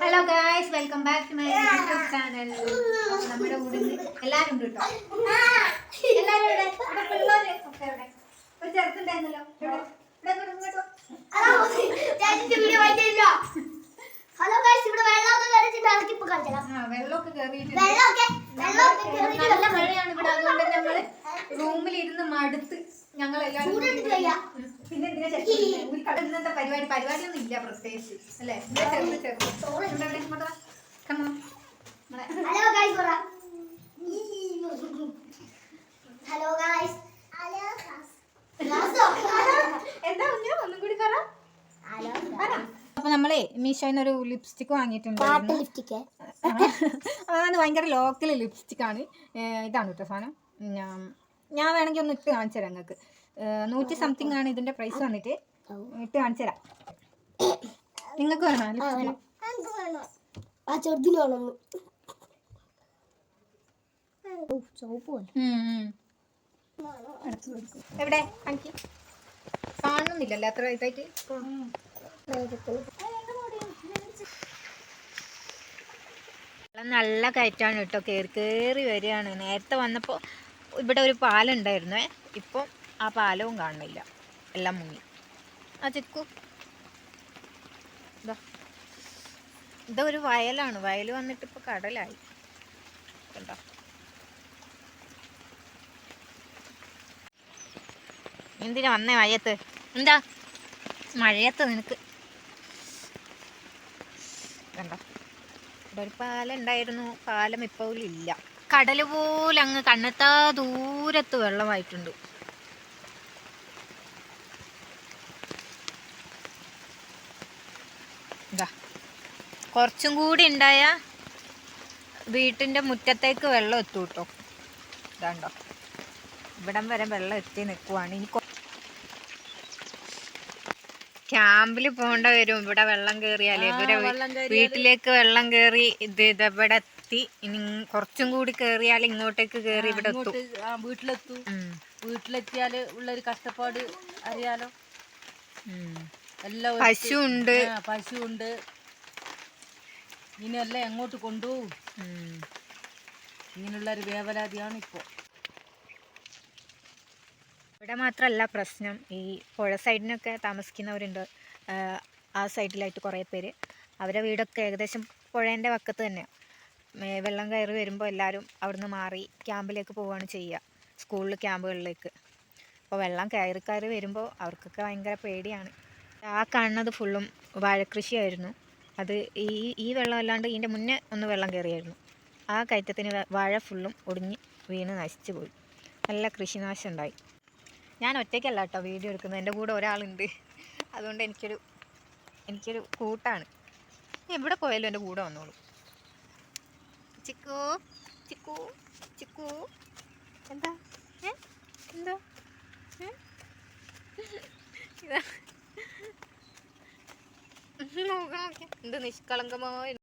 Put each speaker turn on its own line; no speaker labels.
Hello guys welcome back to my YouTube channel നമ്മുടെ കൂടെ എല്ലാവരും ഉണ്ട് കേട്ടോ എല്ലാവരും ഇവിടെ? ഇവിടെ പിള്ളേര് ഒക്കെ ഇവിടെ ഒരു വാ.
ഹലോ ഇവിടെ വെള്ളമൊക്കെ കയറിച്ചിട്ട് ഇറക്കി ഇപ്പൊ കാണിച്ചാലോ
ആ വെള്ളമൊക്കെ കേറിയിട്ടുണ്ട്.
വെള്ളമൊക്കെ വെള്ളമൊക്കെ കയറിയിട്ട്
നല്ല മഴയാണ് ഇവിടെ. അതുകൊണ്ട് ഞങ്ങൾ റൂമിൽ ഇരുന്ന് മടുത്ത് ഞങ്ങൾ എല്ലാവരും പിന്നെ ഇന്നത്തെ പരിപാടി? പരിപാടിയൊന്നും ഇല്ല പ്രത്യേകിച്ച് അല്ലേ? ചെറുത് ചെറുത്.
ഹലോ ഗൈസ് ഹലോ ഗൈസ്
എന്താ? ഒന്നും കൂടി പറ. അപ്പൊ നമ്മളെ മീഷോന്ന് ഒരു ലിപ്സ്റ്റിക്
വാങ്ങിയിട്ടുണ്ട്
അതാണ് ഭയങ്കര ലോക്കൽ ലിപ്സ്റ്റിക് ആണ് ഇതാണ് കേട്ടോ സാധനം. ഞാൻ വേണമെങ്കിൽ ഒന്ന് ഇട്ട് കാണിച്ചു തരാം നിങ്ങൾക്ക്. നൂറ്റി സംതിങ് ആണ് ഇതിന്റെ പ്രൈസ് വന്നിട്ട്. ഇട്ട് കാണിച്ചു തരാം. നിങ്ങൾക്ക് വേണോ?
ചെറുതിന് വേണം.
എവിടെ? കാണിക്ക്. കാണുന്നില്ലല്ലോ അത്ര ഇതായിട്ട്. വെള്ളം നല്ല കയറ്റാണ് കേട്ടോ. കേറി കയറി വരികയാണ്. നേരത്തെ വന്നപ്പോൾ ഇവിടെ ഒരു പാലുണ്ടായിരുന്നേ. ഇപ്പം ആ പാലവും കാണുന്നില്ല. എല്ലാം മുങ്ങി. ആ ചിക്കു. ഇതാ ഒരു വയലാണ്. വയൽ വന്നിട്ട് ഇപ്പോൾ കടലായി. കണ്ടോ? എന്തിനാ വന്നേ മഴയത്ത് എന്താ? മഴയത്ത് നിനക്ക്. കണ്ടോ? ഇവിടെ ഒരു പാലം ഉണ്ടായിരുന്നു പാലം ഇപ്പോൾ ഇല്ല. കടൽ പോലെ അങ്ങ് കണ്ണെത്താ ദൂരത്ത് വെള്ളമായിട്ടുണ്ട്. ഇതാ കുറച്ചും കൂടി ഉണ്ടായ വീട്ടിന്റെ മുറ്റത്തേക്ക് വെള്ളം എത്തും കേട്ടോ. ഇതാണ്ടോ ഇവിടം വരെ വെള്ളം എത്തി നിൽക്കുവാണ് ഇനി ക്യാമ്പിൽ പോകേണ്ട വരും. ഇവിടെ വെള്ളം കയറിയാലേ ഇവരെ വീട്ടിലേക്ക് വെള്ളം കയറി ഇത് ഇതെവിടെ എത്തി ഇനി കുറച്ചും കൂടി കയറിയാൽ ഇങ്ങോട്ടേക്ക് കയറി ഇവിടെ
വീട്ടിലെത്തു. വീട്ടിലെത്തിയാൽ ഉള്ളൊരു കഷ്ടപ്പാട് അറിയാലോ. എല്ലാം ഉണ്ട്
പശു ഉണ്ട്
ഇനി എല്ലാം ഇനിയെല്ലാം എങ്ങോട്ട് കൊണ്ടുപോകും ഇങ്ങനെയുള്ളൊരു വേവലാതിയാണ് ഇപ്പോൾ
ഇവിടെ മാത്രമല്ല പ്രശ്നം. ഈ പുഴ സൈഡിനൊക്കെ താമസിക്കുന്നവരുണ്ട്. ആ സൈഡിലായിട്ട് കുറേ പേര്. അവരുടെ വീടൊക്കെ ഏകദേശം പുഴേന്റെ വക്കത്ത് തന്നെയാണ് വെള്ളം കയറി വരുമ്പോൾ എല്ലാവരും അവിടുന്ന് മാറി ക്യാമ്പിലേക്ക് പോവുകയാണ് ചെയ്യുക സ്കൂളിൽ ക്യാമ്പുകളിലേക്ക്. അപ്പോൾ വെള്ളം കയറി കയറി വരുമ്പോൾ അവർക്കൊക്കെ ഭയങ്കര പേടിയാണ്. ആ കാണുന്നത് ഫുള്ളും വാഴക്കൃഷിയായിരുന്നു. അത് ഈ ഈ വെള്ളം അല്ലാണ്ട് ഇതിന്റെ മുന്നേ ഒന്ന് വെള്ളം കയറിയായിരുന്നു. ആ കയറ്റത്തിന് വാഴ ഫുള്ളും ഒടിഞ്ഞ് വീണ് നശിച്ചു പോയി. നല്ല കൃഷിനാശം ഉണ്ടായി. ഞാൻ ഒറ്റയ്ക്കല്ല കേട്ടോ വീഡിയോ എടുക്കുന്നത്. എന്റെ കൂടെ ഒരാളുണ്ട്. അതുകൊണ്ട് എനിക്കൊരു എനിക്കൊരു കൂട്ടാണ്. എവിടെ പോയാലും എന്റെ കൂടെ വന്നോളൂ. ചിക്കു ചിക്കു ചിക്കു. എന്താ? ഏ? എന്താ? ഇതാ. നോക്കാം നോക്കാം. എന്ത് നിഷ്കളങ്കമായ